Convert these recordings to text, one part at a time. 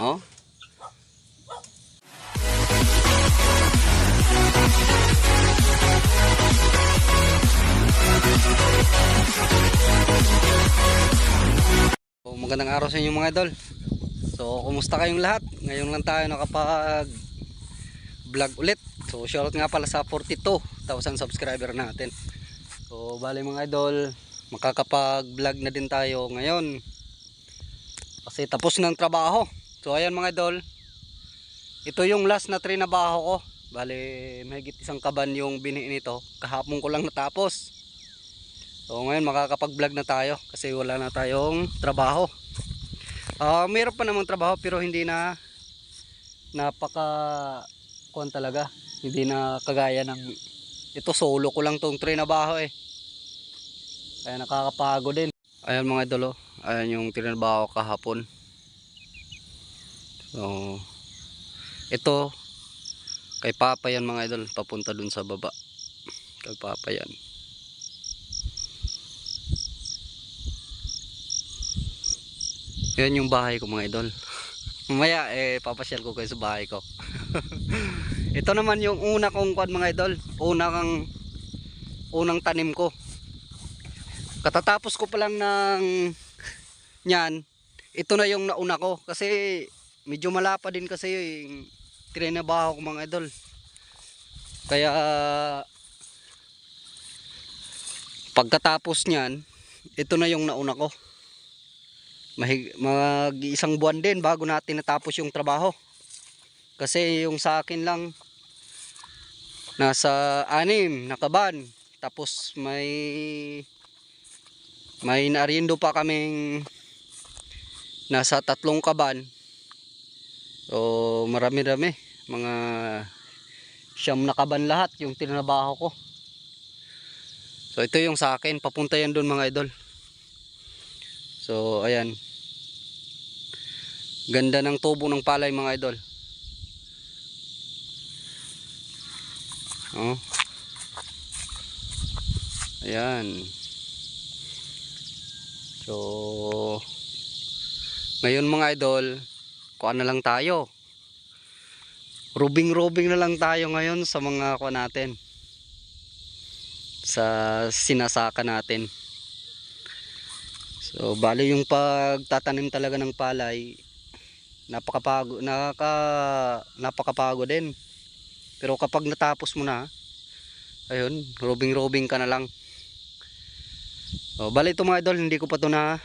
Oh. So, magandang araw sa inyo mga idol. So, kumusta kayong lahat? Ngayon lang tayo nakapag vlog ulit. So, shoutout nga pala sa 42,000 subscriber natin. So, bali mga idol, makakapag-vlog na din tayo ngayon. Kasi tapos ng trabaho. So, ayan mga idol. Ito yung last na trinabaho ko. Bali, mahigit isang kaban yung bini nito. Kahapon ko lang natapos. So ngayon makakapag-vlog na tayo kasi wala na tayong trabaho. Ah, mayroon pa namang trabaho pero hindi na napaka kuan talaga. Hindi na kagaya ng ito solo ko lang tong trinabaho eh. Kaya nakakapagod din. Ayan mga idolo, ayan yung trinabaho kahapon. So ito kay Papa yan mga idol, papunta dun sa baba. Kay Papa yan. Yan yung bahay ko mga idol. Mamaya eh papasyal ko kayo sa bahay ko. Ito naman yung una kong kwan mga idol. Una kang unang tanim ko. Katatapos ko pa lang ng yan. Ito na yung nauna ko kasi medyo malapa din kasi yung trinabaho ko mga idol. Kaya pagkatapos niyan, ito na yung nauna ko. Mahig, mag isang buwan din bago natin natapos yung trabaho. Kasi yung sa akin lang nasa anim na kaban tapos may may narindo pa kaming nasa tatlong kaban so marami rami mga siyam na kaban lahat yung tinabaho ko so ito yung sa akin papunta yan doon mga idol So, ayan. Ganda ng tubo ng palay mga idol. Oh. Ayan. So, ngayon mga idol, kuha na lang tayo. Rubing-rubing na lang tayo ngayon sa mga kuha natin. Sa sinasaka natin. So, bali yung pagtatanim talaga ng palay, napakapagod, nakaka, napakapagod din. Pero kapag natapos mo na, ayun, robing-robing ka na lang. So, bali ito mga idol, hindi ko pa to na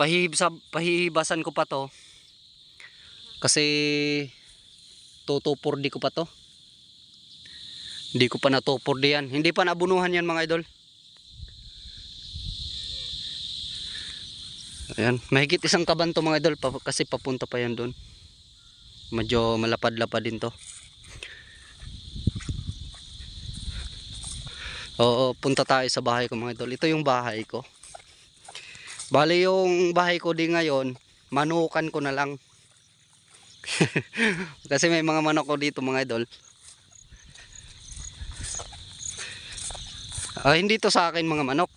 pahihibasan ko pa to. Kasi tutupurdi ko pa to. Hindi ko pa natupurdi yan. Hindi pa nabunuhan yan mga idol. Ayan, mahigit isang kaban to mga idol kasi papunta pa yan doon. Medyo malapad-lapad din to. Oo, punta tayo sa bahay ko mga idol. Ito yung bahay ko. Bali yung bahay ko di ngayon, manukan ko na lang. kasi may mga manok ko dito mga idol. Ah, hindi to sa akin mga manok.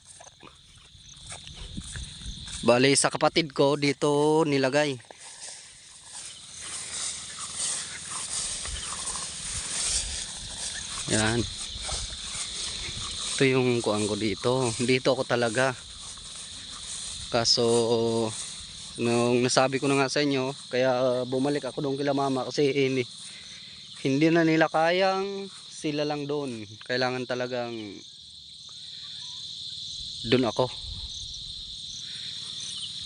Bali sa kapatid ko dito nilagay. Yan. Ito yung kuang ko dito. Dito ako talaga. Kaso nung nasabi ko na nga sa inyo, kaya bumalik ako doon kila mama kasi hindi, hindi na nila kayang sila lang doon. Kailangan talagang doon ako.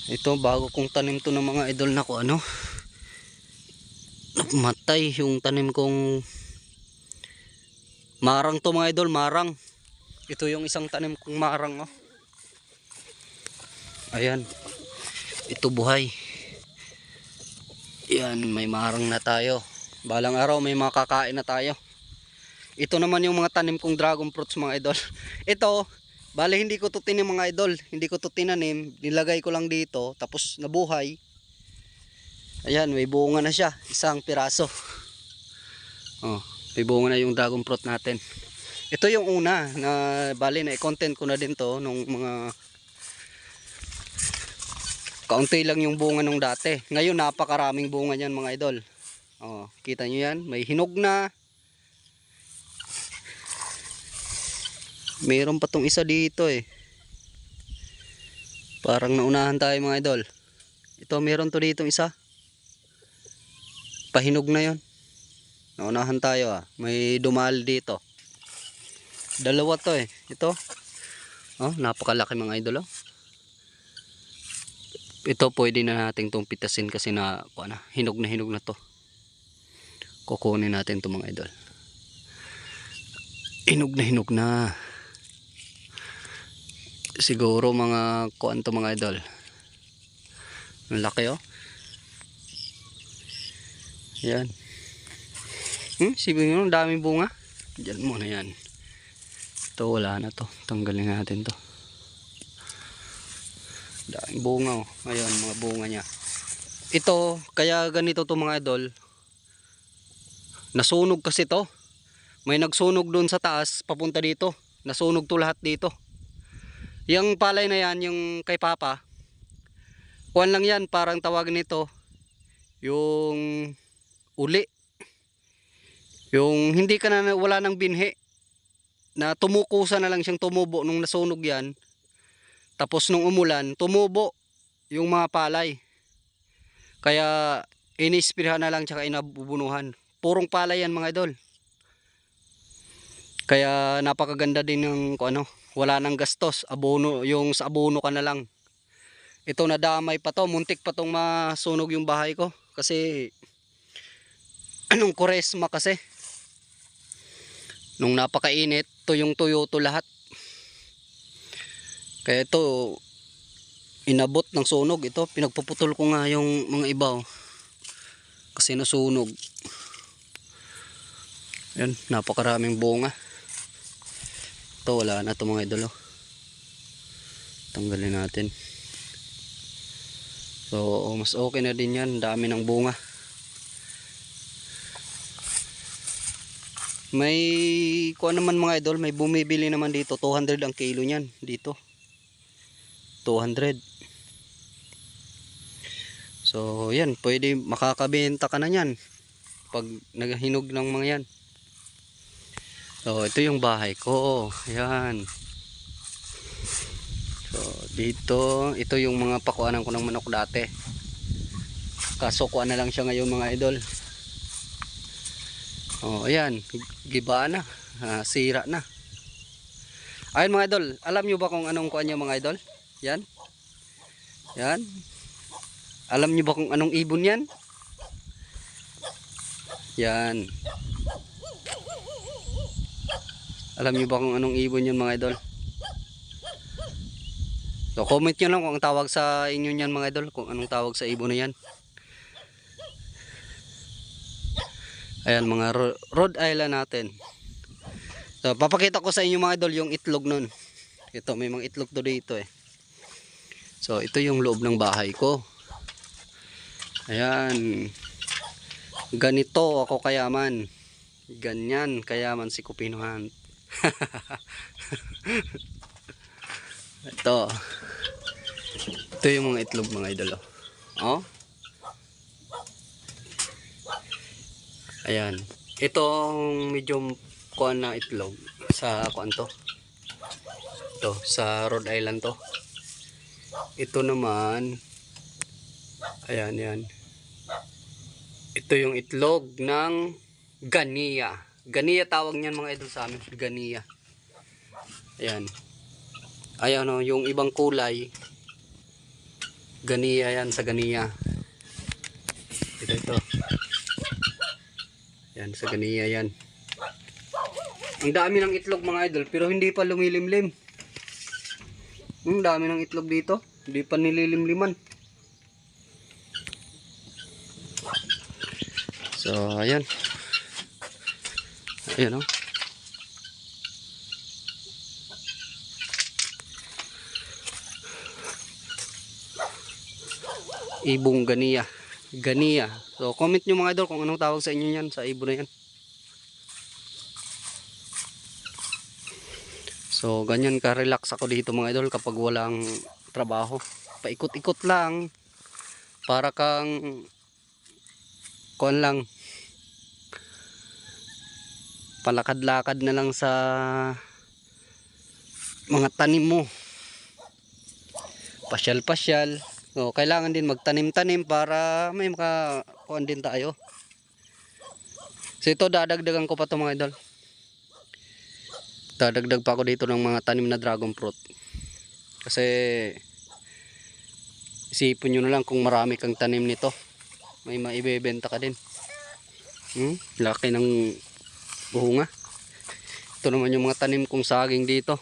Ito bago kong tanim to ng mga idol na ko ano. Matay yung tanim kong marang to mga idol, marang. Ito yung isang tanim kong marang oh. Ayan. Ito buhay. Yan, may marang na tayo. Balang araw may makakain na tayo. Ito naman yung mga tanim kong dragon fruits mga idol. Ito, Bale hindi ko to tinim mga idol, hindi ko to tinanim, nilagay ko lang dito tapos nabuhay. Ayan, may bunga na siya, isang piraso. Oh, may bunga na yung dragon fruit natin. Ito yung una na bali na i-content ko na din to nung mga Kaunti lang yung bunga nung dati. Ngayon napakaraming bunga niyan mga idol. Oh, kita nyo yan? May hinog na. Meron pa tong isa dito eh. Parang naunahan tayo mga idol. Ito meron to dito isa. Pahinog na yon. Naunahan tayo ah. May dumal dito. Dalawa to eh. Ito. Oh, napakalaki mga idol oh. Ito pwede na nating tong pitasin kasi na, na hinog na hinog na to. Kukunin natin to mga idol. Hinog na hinog na. Siguro mga kuan to mga idol. Ang laki oh. Yan. Hmm, sibing yun, daming bunga. Diyan muna yan. Ito wala na to. Tanggalin natin to. Daming bunga oh. Ayun, mga bunga niya. Ito, kaya ganito to mga idol. Nasunog kasi to. May nagsunog doon sa taas, papunta dito. Nasunog to lahat dito. Yung palay na yan, yung kay Papa, kuwan lang yan, parang tawag nito, yung uli. Yung hindi ka na, wala nang binhi, na tumukusa na lang siyang tumubo nung nasunog yan. Tapos nung umulan, tumubo yung mga palay. Kaya inispirahan na lang tsaka inabubunuhan. Purong palay yan mga idol. Kaya napakaganda din ng kung ano, wala nang gastos. Abono, yung sa abono ka na lang. Ito nadamay pa to, muntik pa tong masunog yung bahay ko. Kasi anong kuresma kasi. Nung napakainit, tuyong tuyo to lahat. Kaya ito, inabot ng sunog. Ito, pinagpuputol ko nga yung mga ibaw. Kasi nasunog. Yan, napakaraming bunga. Ito, wala na ito mga idolo. Tanggalin natin. So, mas okay na din yan. Dami ng bunga. May, kuha naman mga idol, may bumibili naman dito. 200 ang kilo niyan dito. 200. So, yan. Pwede makakabenta ka na yan. Pag naghinog ng mga yan. So, ito yung bahay ko. Ayan. So, dito, ito yung mga pakuanan ko ng manok dati. Kaso kuha na lang siya ngayon mga idol. Oh, ayan, giba na. Ah, sira na. Ayun mga idol, alam nyo ba kung anong kuha niya mga idol? Yan. Yan. Alam nyo ba kung anong ibon yan? Yan. Alam nyo ba kung anong ibon yun mga idol? So comment nyo lang kung ang tawag sa inyo niyan mga idol, kung anong tawag sa ibon na yan. Ayan mga Ro- Rhode Island natin. So papakita ko sa inyo mga idol yung itlog nun. Ito may mga itlog to dito eh. So ito yung loob ng bahay ko. Ayan. Ganito ako kayaman. Ganyan kayaman si Kupinohan. ito. Ito yung mga itlog mga idol. Oh. oh. Ayan. Itong medyo kuan na itlog sa kuan to. Ito sa Rhode Island to. Ito naman ayan yan. Ito yung itlog ng ganiya. Ganiya tawag niyan mga idol sa amin. Ganiya. Ayan. Ayan o, yung ibang kulay. Ganiya yan sa ganiya. Ito ito. Yan, sa ganiya yan. Ang dami ng itlog mga idol, pero hindi pa lumilimlim. Ang dami ng itlog dito. Hindi pa nililimliman. So, ayan. Ayan o. Ibong ganiya. Ganiya. So, comment nyo mga idol kung anong tawag sa inyo yan, sa ibon na yan. So, ganyan ka-relax ako dito mga idol kapag walang trabaho. paikot-ikot lang para kang kuan lang palakad-lakad na lang sa mga tanim mo. Pasyal-pasyal. O, kailangan din magtanim-tanim para may makakuan din tayo. So ito dadagdagan ko pa to mga idol dadagdag pa ako dito ng mga tanim na dragon fruit. Kasi isipin nyo na lang kung marami kang tanim nito. May maibebenta ka din. Hmm? laki ng buhunga ito naman yung mga tanim kong saging dito.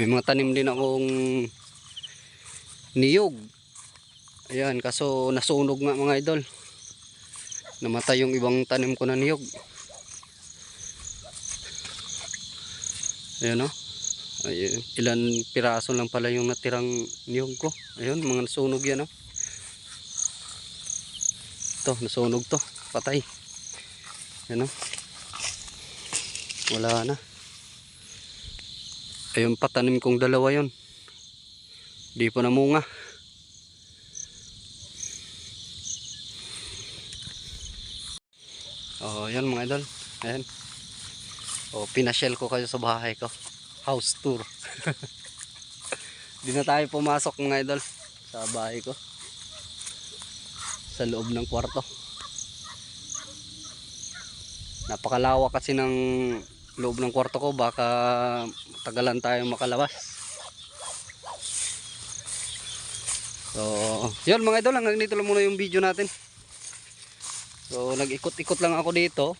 May mga tanim din akong niyog. Ayan kaso nasunog nga mga idol. Namatay yung ibang tanim ko na niyog ayan o Ayun, ilan piraso lang pala yung natirang niyog ko. Ayun mga nasunog yan o ito nasunog to. Patay. Ayan o wala na. Ayun patanim kong dalawa yon di pa namunga. Oh yan mga idol. Ayan oh pinasyel ko kayo sa bahay ko. House tour. Di na tayo pumasok mga idol sa bahay ko. Sa loob ng kwarto. Napakalawak kasi ng loob ng kwarto ko. Baka tagalan tayo makalabas. So yun mga idol hanggang dito lang muna yung video natin. So nag-ikot-ikot lang ako dito.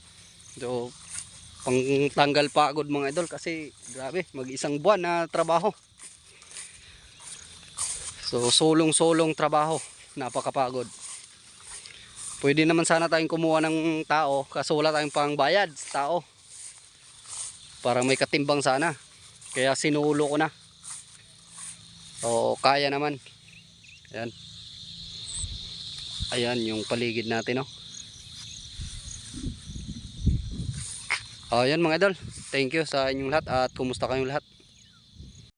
So pang tanggal pagod mga idol kasi grabe mag isang buwan na trabaho. So solong solong trabaho. Napakapagod. Pwede naman sana tayong kumuha ng tao kaso wala tayong pang bayad sa tao. Para may katimbang sana. Kaya sinulo ko na. So kaya naman. Ayan. Ayan yung paligid natin no Oh, yan mga idol. Thank you sa inyong lahat at kumusta kayong lahat.